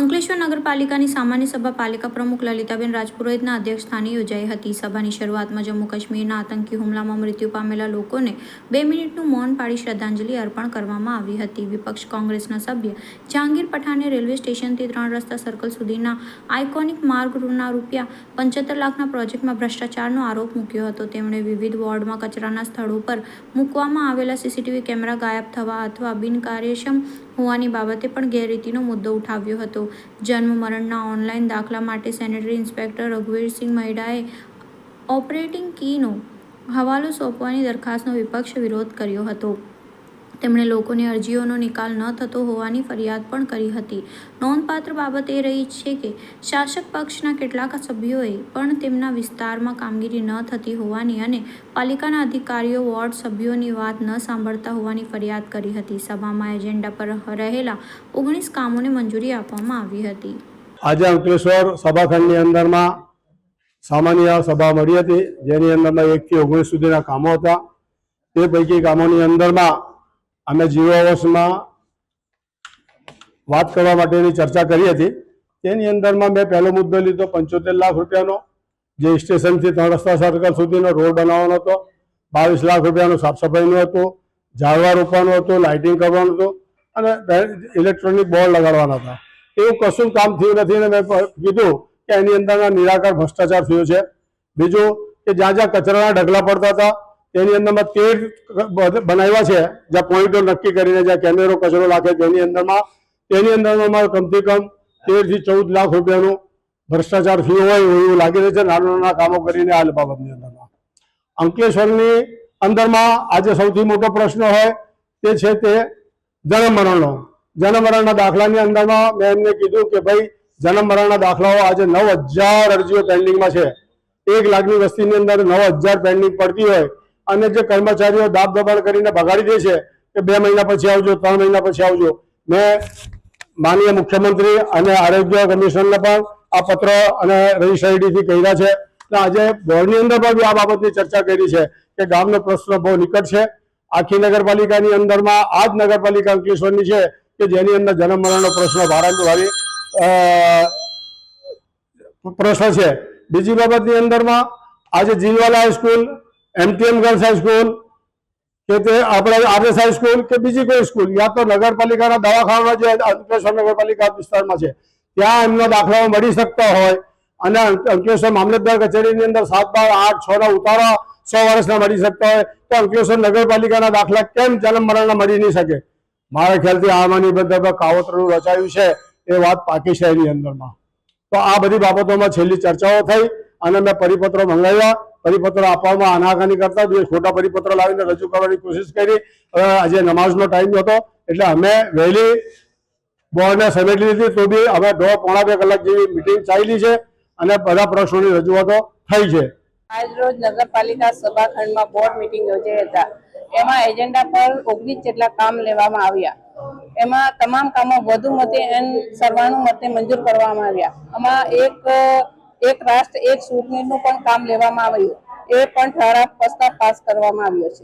અંકલેશ્વર નગરપાલિકાની સામાન્ય સભા પાલિકા પ્રમુખ લલિતાબેન રાજપુરોહિતના અધ્યક્ષસ્થાને યોજાઈ હતી. સભાની શરૂઆતમાં જમ્મુ કાશ્મીરના આતંકી હુમલામાં મૃત્યુ પામેલા લોકોને બે મિનિટનું મૌન પાડી શ્રદ્ધાંજલિ અર્પણ કરવામાં આવી હતી. વિપક્ષ કોંગ્રેસના સભ્ય જહાંગીર પઠાણે રેલવે સ્ટેશનથી ત્રણ રસ્તા સર્કલ સુધીના આઇકોનિક માર્ગ રૂના રૂપિયા પંચોતેર લાખના પ્રોજેક્ટમાં ભ્રષ્ટાચારનો આરોપ મૂક્યો હતો. તેમણે વિવિધ વોર્ડમાં કચરાના સ્થળો પર મૂકવામાં આવેલા સીસીટીવી કેમેરા ગાયબ થવા અથવા બિનકાર્યક્ષમ હોવાની બાબતે પણ ગેરરીતિનો મુદ્દો ઉઠાવ્યો હતો. જન્મ મરણના ઓનલાઈન દાખલા માટે સેનેટરી ઇન્સ્પેક્ટર રઘુવીરસિંહ મહિડાએ ઓપરેટિંગ કીનો હવાલો સોંપવાની દરખાસ્તનો વિપક્ષ વિરોધ કર્યો હતો. તેમણે લોકોની અરજીઓનો નિકાલ ન થતો હોવાની ફરિયાદ પણ કરી હતી. નોંધપાત્ર બાબત એ રહી છે કે, શાસક પક્ષના કેટલાક સભ્યોએ પણ તેમના વિસ્તારમાં કામગીરી ન થતી હોવાની અને પાલિકાના અધિકારીઓ, વોર્ડ સભ્યોની વાત ન સાંભળતા હોવાની ફરિયાદ કરી હતી. સભામાં એજન્ડા પર રહેલા ઓગણીસ કામોને મંજૂરી આપવામાં આવી હતી. આજે અંકલેશ્વર સભાખંડની અંદરમાં સામાન્ય સભા મળી હતી. જેની અંદરમાં એકથી ઓગણીસ સુધીના કામો હતા. તે પૈકી કામોની અંદરમાં અમે વર્ષમાં વાત કરવા માટેની ચર્ચા કરી હતી. તેની અંદરમાં મેં પહેલો મુદ્દો લીધો, પંચોતેર લાખ રૂપિયાનો, જે સ્ટેશનથી ત્રણ રસ્તા સર્કલ સુધીનો રોડ બનાવવાનો હતો. બાવીસ લાખ રૂપિયાનું સાફ સફાઈનું હતું, ઝાડવા રોપવાનું હતું લાઇટિંગ કરવાનું હતું અને ઇલેક્ટ્રોનિક બોર્ડ લગાડવાના હતા. એવું કશું કામ થયું નથી અને મેં કીધું કે એની અંદરના નિરાકાર ભ્રષ્ટાચાર થયો છે. બીજું કે જ્યાં જ્યાં કચરાના ઢગલા પડતા હતા તેની અંદરમાં તેર બનાવ્યા છે. જ્યાં પોઈન્ટો નક્કી કરીને જ્યાં કેમેરો કચરો રાખે તેની અંદરમાં તેની અંદરમાં કમથી કમ તેરથી ચૌદ લાખ રૂપિયાનું ભ્રષ્ટાચાર થયો હોય એવું લાગી રહ્યું છે. નાના નાના કામો કરીને આ બાબતની અંદરમાં અંકલેશ્વરની અંદરમાં આજે સૌથી મોટો પ્રશ્ન હોય તે છે તે જનમરણનો. મરણનો જન્મ દાખલાની અંદરમાં મેં એમને કીધું કે ભાઈ, જનમરણના મરણના દાખલાઓ આજે નવ હજાર અરજીઓ પેન્ડિંગમાં છે. એક લાખની વસ્તીની અંદર નવ હજાર પેન્ડિંગ પડતી હોય અને જે કર્મચારીઓ દાબ દબાણ કરીને ભગાડી દે છે કે બે મહિના પછી આવજો, ત્રણ મહિના પછી આવજો. મેં માનનીય મુખ્યમંત્રી અને આરોગ્ય કમિશનરને પણ આ પત્ર અને રજિસ્ટર આઈડીથી કહ્યા છે. આજે બોર્ડની અંદર પણ આ બાબતની ચર્ચા કરી છે કે ગામનો પ્રશ્ન બહુ નિકટ છે. આખી નગરપાલિકાની અંદરમાં, આ જ નગરપાલિકા અંકલેશ્વરની છે કે જેની અંદર જન્મ મરણનો પ્રશ્ન ભારાંતવાળી પ્રશ્ન છે. બીજી બાબતની અંદરમાં આજે Jilwala high school MTM girls high school કે તે આપણે આરએસ હાઈસ્કૂલ કે બીજી કોઈ સ્કૂલ યા તો નગરપાલિકાના દવાખાના જે અંકલેશ્વર નગરપાલિકા વિસ્તારમાં છે. ત્યાં એમનો દાખલાઓ મળી શકતા હોય અને અંક- અંકલેશ્વર મામલતદાર કચેરીની અંદર સાત બાર આઠ છ ના ઉતારા સો વર્ષના મળી શકતા હોય, તો અંકલેશ્વર નગરપાલિકાના દાખલા કેમ જન્મ મરણના મળી નહીં શકે? મારા ખ્યાલથી આમાંની બધા કાવતરું રચાયું છે એ વાત પાકી છે એની અંદરમાં. તો આ બધી બાબતોમાં છેલ્લી ચર્ચાઓ થઈ અને મેં પરિપત્રો મંગાવ્યા. પરિપત્રો આપવામાં આનાકાની કરતા બે ખોટા પરિપત્ર લાવીને રજૂ કરવાની કોશિશ કરી. આજે નમાઝનો ટાઈમ હતો, એટલે અમે વહેલી બોર્ડને સમેટી લીધી તો બી અમે દોઢ પોણા બે કલાક જેવી મિટિંગ ચાલી છે અને બધા પ્રશ્નોની રજૂઆતો થઈ છે. આજ રોજ નગરપાલિકા સભાખંડમાં બોર્ડ મિટિંગ યોજાઈ હતા. એમાં એજન્ડા પર ઓગણીસ જેટલા કામ લેવામાં આવ્યા. એમાં તમામ કામો વધુ મતે એન સર્વાણુ મતે મંજૂર કરવામાં આવ્યા. આમાં એક એક રાષ્ટ્ર, એક ચૂંટણીનું પણ કામ લેવામાં આવ્યું. એ પણ ઠરાવ પ્રસ્તાવ પાસ કરવામાં આવ્યો છે.